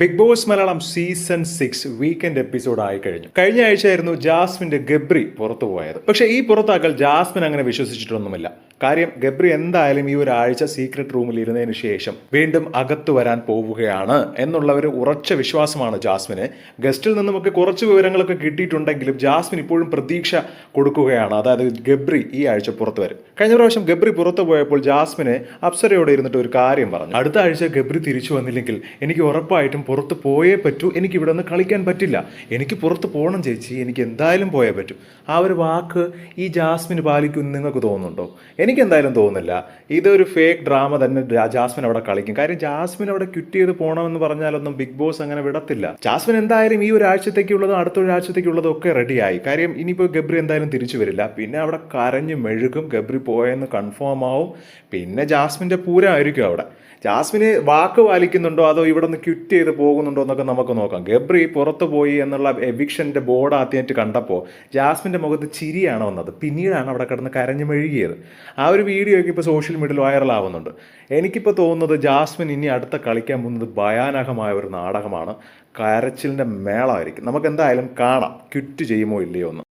Big Boss Malayalam season six weekend episode ആയി കഴിഞ്ഞു. കഴിഞ്ഞ ആഴ്ചയായിരുന്നു ജാസ്മിന്റെ ഗബ്രി പുറത്തു പോയത്. പക്ഷേ ഈ പുറത്താക്കൽ ജാസ്മിൻ അങ്ങനെ വിശ്വസിച്ചിട്ടൊന്നുമില്ല. കാര്യം ഗബ്രി എന്തായാലും ഈ ഒരാഴ്ച സീക്രട്ട് റൂമിൽ ഇരുന്നതിന് ശേഷം വീണ്ടും അകത്തു വരാൻ പോവുകയാണ് എന്നുള്ള ഒരു ഉറച്ച വിശ്വാസമാണ് ജാസ്മിന്. ഗസ്റ്റിൽ നിന്നുമൊക്കെ കുറച്ച് വിവരങ്ങളൊക്കെ കിട്ടിയിട്ടുണ്ടെങ്കിലും ജാസ്മിൻ ഇപ്പോഴും പ്രതീക്ഷ കൊടുക്കുകയാണ്. അതായത് ഗബ്രി ഈ ആഴ്ച പുറത്തു വരും. കഴിഞ്ഞ പ്രാവശ്യം ഗബ്രി പുറത്തു പോയപ്പോൾ ജാസ്മിന് അപ്സരയോടെ ഇരുന്നിട്ട് ഒരു കാര്യം പറഞ്ഞു. അടുത്ത ആഴ്ച ഗബ്രി തിരിച്ചു വന്നില്ലെങ്കിൽ എനിക്ക് ഉറപ്പായിട്ടും പുറത്ത് പോയേ പറ്റൂ. എനിക്ക് ഇവിടെ നിന്ന് കളിക്കാൻ പറ്റില്ല. എനിക്ക് പുറത്ത് പോകണം ചേച്ചി. എനിക്ക് എന്തായാലും പോയേ പറ്റൂ. ആ ഒരു വാക്ക് ഈ ജാസ്മിൻ പാലിക്കുമെന്ന് നിങ്ങൾക്ക് തോന്നുന്നുണ്ടോ? എനിക്ക് എന്തായാലും തോന്നുന്നില്ല. ഇതൊരു ഫേക്ക് ഡ്രാമ തന്നെ ജാസ്മിൻ അവിടെ കളിക്കും. കാര്യം ജാസ്മിൻ അവിടെ ക്വിറ്റ് ചെയ്ത് പോകണമെന്ന് പറഞ്ഞാലൊന്നും ബിഗ് ബോസ് അങ്ങനെ വിടത്തില്ല. ജാസ്മിൻ എന്തായാലും ഈ ഒരാഴ്ചത്തേക്കുള്ളതും അടുത്ത ഒരാഴ്ചത്തേക്കുള്ളതും ഒക്കെ റെഡിയായി കാര്യം ഇനിയിപ്പോൾ ഗബ്രി എന്തായാലും തിരിച്ചു വരില്ല. പിന്നെ അവിടെ കരഞ്ഞ് മെഴുകും. ഗബ്രി പോയെന്ന് കൺഫേം ആവും. പിന്നെ ജാസ്മിന്റെ പൂരമായിരിക്കും അവിടെ. ജാസ്മിന് വാക്ക് പാലിക്കുന്നുണ്ടോ അതോ ഇവിടെ നിന്ന് ക്വിറ്റ് ചെയ്ത് പോകുന്നുണ്ടോ എന്നൊക്കെ നമുക്ക് നോക്കാം. ഗബ്രി പുറത്തു പോയി എന്നുള്ള എവിക്ഷന്റെ ബോർഡ് ആദ്യമായിട്ട് കണ്ടപ്പോൾ ജാസ്മിന്റെ മുഖത്ത് ചിരിയാണ് വന്നത്. പിന്നീടാണ് അവിടെ കിടന്ന് കരഞ്ഞു മെഴുകിയത്. ആ ഒരു വീഡിയോ ഒക്കെ ഇപ്പോൾ സോഷ്യൽ മീഡിയയിൽ വൈറലാവുന്നുണ്ട് എനിക്കിപ്പോൾ തോന്നുന്നത് ജാസ്മിൻ ഇനി അടുത്ത കളിക്കാൻ പോകുന്നത് ഭയാനകമായ ഒരു നാടകമാണ്. കരച്ചിലിന്റെ മേളമായിരിക്കും നമുക്ക് എന്തായാലും കാണാം. ക്വിറ്റ് ചെയ്യുമോ ഇല്ലയോ എന്ന്.